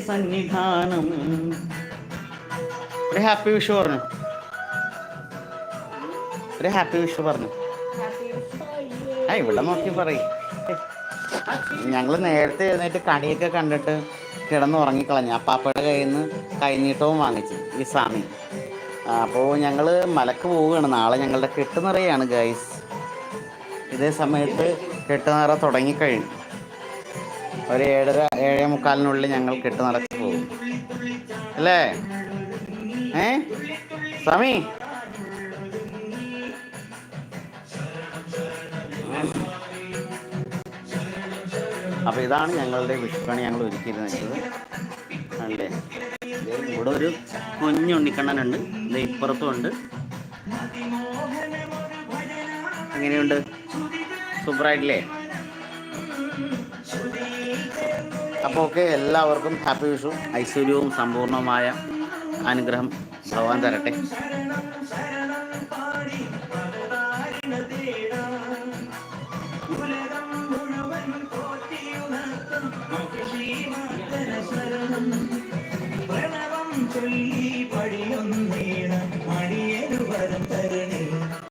സന്നിധാനം. ഒരു ഹാപ്പി വിഷു പറഞ്ഞു. ഒരു ഹാപ്പി വിഷു പറഞ്ഞു. ആ ഇവിടെ നോക്കി പറയും. ഞങ്ങൾ നേരത്തെ എഴുന്നേറ്റ് കണിയൊക്കെ കണ്ടിട്ട് കിടന്ന് ഉറങ്ങിക്കളഞ്ഞു. അപ്പാപ്പയുടെ കയ്യിൽ നിന്ന് കൈനീട്ടവും വാങ്ങിച്ചു ഈ സ്വാമി. അപ്പോൾ ഞങ്ങൾ മലക്ക് പോവുകയാണ്. നാളെ ഞങ്ങളുടെ കെട്ടുനിറയാണ് ഗൈസ് ഇതേ സമയത്ത് കെട്ടുനിറ തുടങ്ങിക്കഴിഞ്ഞു. ഒരു ഏഴര ഏഴേ മുക്കാലിനുള്ളിൽ ഞങ്ങൾ കെട്ട് നടത്തി പോകും. അല്ലേ? ഏ? സ്വാമി? അപ്പോൾ ഇതാണ് ഞങ്ങളുടെ വിഷുപ്പണി ഞങ്ങൾ ഒരുക്കിയിരുന്നത്. അല്ലേ? ഇവിടെ ഒരു കുഞ്ഞു ഉണ്ണിക്കണ്ണനുണ്ട്. ഇത് ഇപ്പുറത്തും ഉണ്ട്. എങ്ങനെയുണ്ട്? സൂപ്പറായിട്ടില്ലേ? അപ്പോൾ ഒക്കെ എല്ലാവർക്കും ഹാപ്പി വിഷു. ഐശ്വര്യവും സമ്പൂർണമായ അനുഗ്രഹം ഭഗവാൻ തരട്ടെ. പ്രണവം ചൊല്ലി പടിയൊന്നേണം മണിയെ